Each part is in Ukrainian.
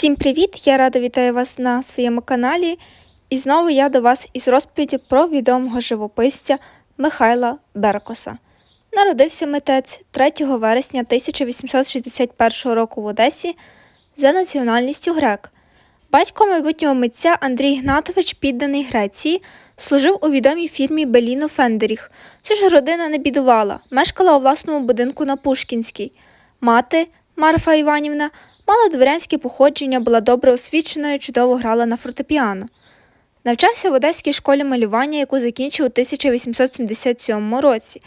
Всім привіт! Я рада вітаю вас на своєму каналі. І знову я до вас із розповіддю про відомого живописця Михайла Беркоса. Народився митець 3 вересня 1861 року в Одесі за національністю грек. Батько майбутнього митця Андрій Гнатович, підданий Греції, служив у відомій фірмі Беліно Фендеріх. Ця ж родина не бідувала, мешкала у власному будинку на Пушкінській. Мати Марфа Іванівна мала дворянське походження, була добре освіченою, чудово грала на фортепіано. Навчався в Одеській школі малювання, яку закінчив у 1877 році.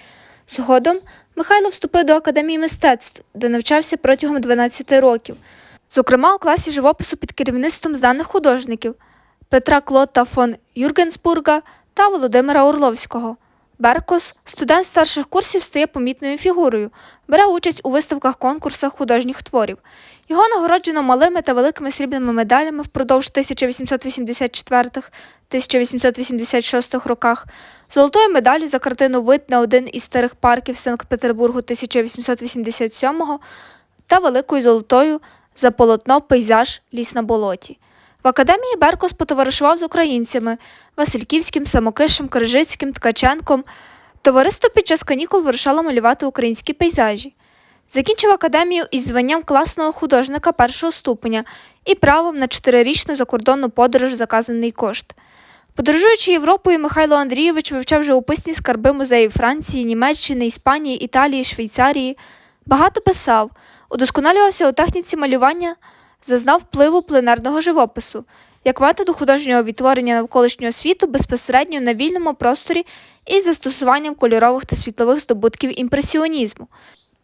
Згодом Михайло вступив до Академії мистецтв, де навчався протягом 12 років, зокрема у класі живопису під керівництвом знаних художників Петра Клота фон Юргенсбурга та Володимира Орловського. Беркос, студент старших курсів, стає помітною фігурою, бере участь у виставках конкурсах художніх творів. Його нагороджено малими та великими срібними медалями впродовж 1884-1886 роках, золотою медаллю за картину Вид на один із старих парків Санкт-Петербургу 1887 та великою золотою за полотно Пейзаж Ліс на болоті. В академії Беркос потоваришував з українцями Васильківським, Самокишем, Крижицьким, Ткаченком. Товариство під час канікул вирушало малювати українські пейзажі. Закінчив академію із званням класного художника першого ступеня і правом на чотирирічну закордонну подорож заказаний кошт. Подорожуючи Європою, Михайло Андрійович вивчав живописні скарби музеїв Франції, Німеччини, Іспанії, Італії, Швейцарії. Багато писав, удосконалювався у техніці малювання, зазнав впливу пленарного живопису, як методу художнього відтворення навколишнього світу безпосередньо на вільному просторі із застосуванням кольорових та світлових здобутків імпресіонізму.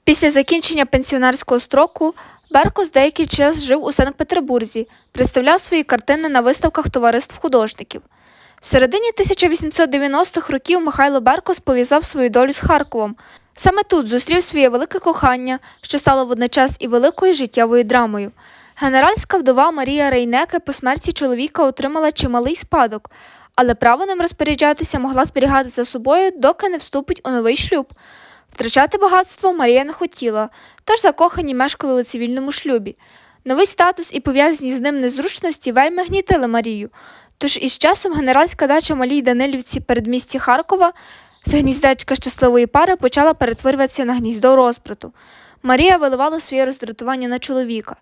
Після закінчення пенсіонерського строку Беркос деякий час жив у Санкт-Петербурзі, представляв свої картини на виставках товариств художників. В середині 1890-х років Михайло Беркос пов'язав свою долю з Харковом. Саме тут зустрів своє велике кохання, що стало водночас і великою життєвою драмою. Генеральська вдова Марія Рейнеке по смерті чоловіка отримала чималий спадок, але право ним розпоряджатися могла зберігати за собою, доки не вступить у новий шлюб. Втрачати багатство Марія не хотіла, тож закохані мешкали у цивільному шлюбі. Новий статус і пов'язані з ним незручності вельми гнітили Марію. Тож із часом генеральська дача Малій Данилівці передмісті Харкова з гніздечка щасливої пари почала перетворюватися на гніздо розбрату. Марія виливала своє роздратування на чоловіка.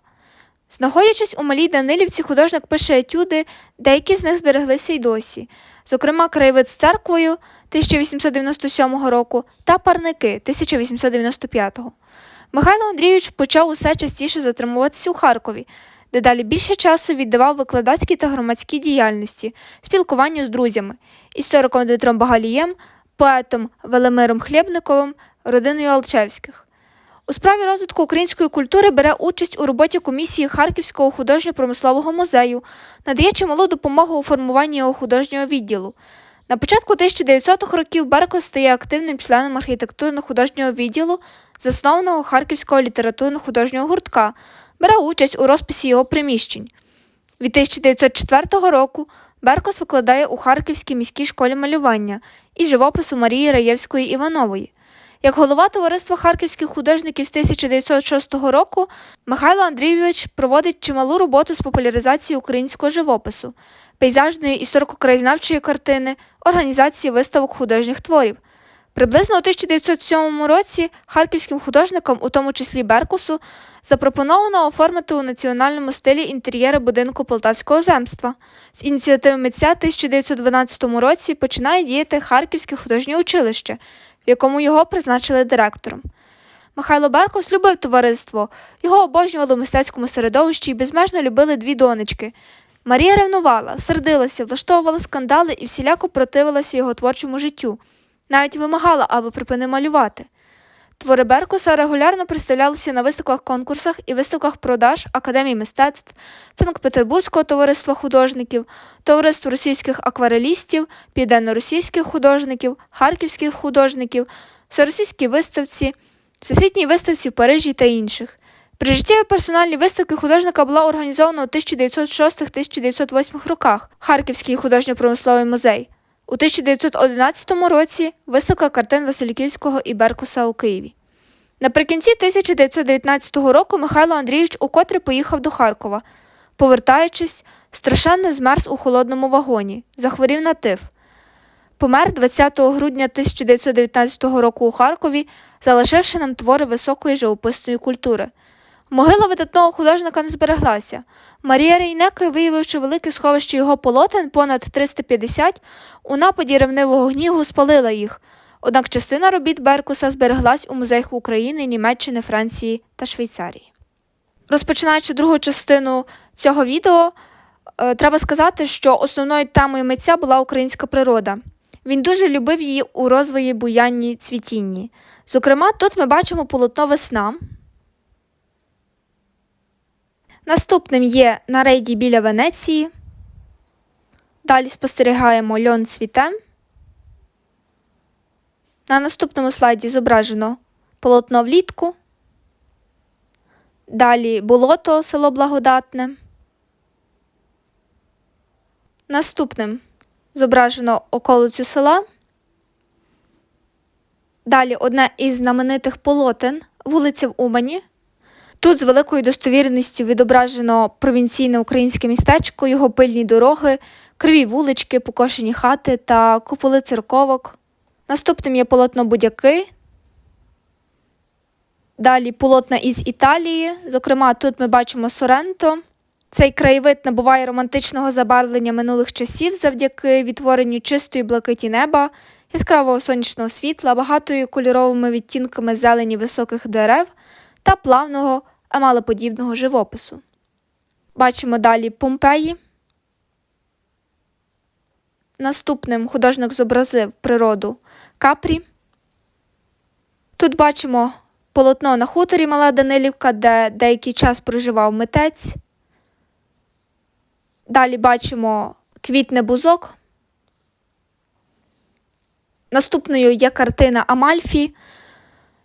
Знаходячись у малій Данилівці, художник пише етюди, деякі з них збереглися й досі, зокрема, краєвид з церквою 1897 року та парники 1895. Михайло Андрійович почав усе частіше затримуватися у Харкові, де далі більше часу віддавав викладацькій та громадській діяльності, спілкуванню з друзями, істориком Дмитром Багалієм, поетом Велимиром Хлєбниковим, родиною Алчевських. У справі розвитку української культури бере участь у роботі комісії Харківського художньо-промислового музею, надає чималу допомогу у формуванні його художнього відділу. На початку 1900-х років Беркос стає активним членом архітектурно-художнього відділу, заснованого Харківського літературно-художнього гуртка, бере участь у розписі його приміщень. Від 1904 року Беркос викладає у Харківській міській школі малювання і живопису Марії Раєвської Іванової. Як голова товариства харківських художників з 1906 року Михайло Андрійович проводить чималу роботу з популяризації українського живопису, пейзажної історико-краєзнавчої картини, організації виставок художніх творів. Приблизно у 1907 році харківським художникам, у тому числі Беркусу, запропоновано оформити у національному стилі інтер'єри будинку Полтавського земства. З ініціативи митця 1912 році починає діяти Харківське художнє училище, якому його призначили директором. Михайло Беркус любив товариство, його обожнювали в мистецькому середовищі і безмежно любили дві донечки. Марія ревнувала, сердилася, влаштовувала скандали і всіляко противилася його творчому життю, навіть вимагала, аби припинив малювати. Твори Беркуса регулярно представлялися на виставках конкурсах і виставках продаж Академії мистецтв, Санкт-Петербурзького товариства художників, Товариства російських акварелістів, південно-російських художників, харківських художників, всеросійській виставці, всесвітній виставці в Парижі та інших. Прижиттєві персональні виставки художника була організована у 1906-1908 роках Харківський художньо-промисловий музей. У 1911 році виставка картин Васильківського і Беркуса у Києві. Наприкінці 1919 року Михайло Андрійович укотре поїхав до Харкова. Повертаючись, страшенно змерз у холодному вагоні, захворів на тиф. Помер 20 грудня 1919 року у Харкові, залишивши нам твори високої живописної культури. Могила видатного художника не збереглася. Марія Рейнека, виявивши велике сховище його полотен, понад 350, у нападі ревнивого гніву спалила їх. Однак частина робіт Беркуса збереглась у музеях України, Німеччини, Франції та Швейцарії. Розпочинаючи другу частину цього відео, е, треба сказати, що основною темою митця була українська природа. Він дуже любив її у розвої буянні цвітінні. Зокрема, тут ми бачимо полотно весна. Наступним є на рейді біля Венеції. Далі спостерігаємо льон цвіте. На наступному слайді зображено полотно влітку. Далі болото, село Благодатне. Наступним зображено околицю села. Далі одне із знаменитих полотен вулиця в Умані. Тут з великою достовірністю відображено провінційне українське містечко, його пильні дороги, криві вулички, покошені хати та куполи церковок. Наступним є полотно будяки. Далі полотна із Італії. Зокрема, тут ми бачимо Соренто. Цей краєвид набуває романтичного забарвлення минулих часів завдяки відтворенню чистої блакиті неба, яскравого сонячного світла, багатою кольоровими відтінками зелені високих дерев та плавного емалоподібного живопису. Бачимо далі Помпеї. Наступним художник зобразив природу Капрі. Тут бачимо полотно на хуторі Мала Данилівка, де деякий час проживав митець. Далі бачимо квітне бузок. Наступною є картина Амальфі.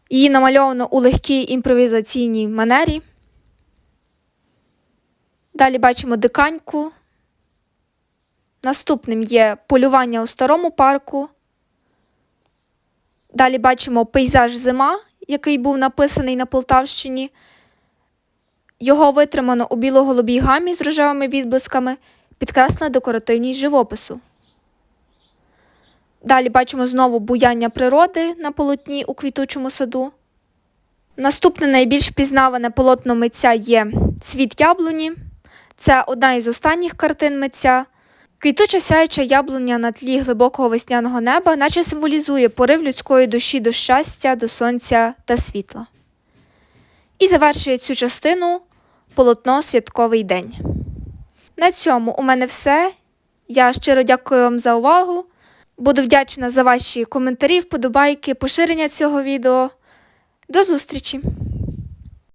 Її намальовано у легкій імпровізаційній манері. Далі бачимо диканьку. Наступним є полювання у старому парку. Далі бачимо пейзаж зима, який був написаний на Полтавщині. Його витримано у біло-голубій гамі з рожевими відблисками, підкреслено декоративність живопису. Далі бачимо знову буяння природи на полотні у квітучому саду. Наступне найбільш впізнаване полотно митця є Цвіт яблуні. Це одна із останніх картин митця. Квітуча сяюча яблуня на тлі глибокого весняного неба, наче символізує порив людської душі до щастя, до сонця та світла. І завершує цю частину полотно Святковий день. На цьому у мене все. Я щиро дякую вам за увагу. Буду вдячна за ваші коментарі, вподобайки, поширення цього відео. До зустрічі!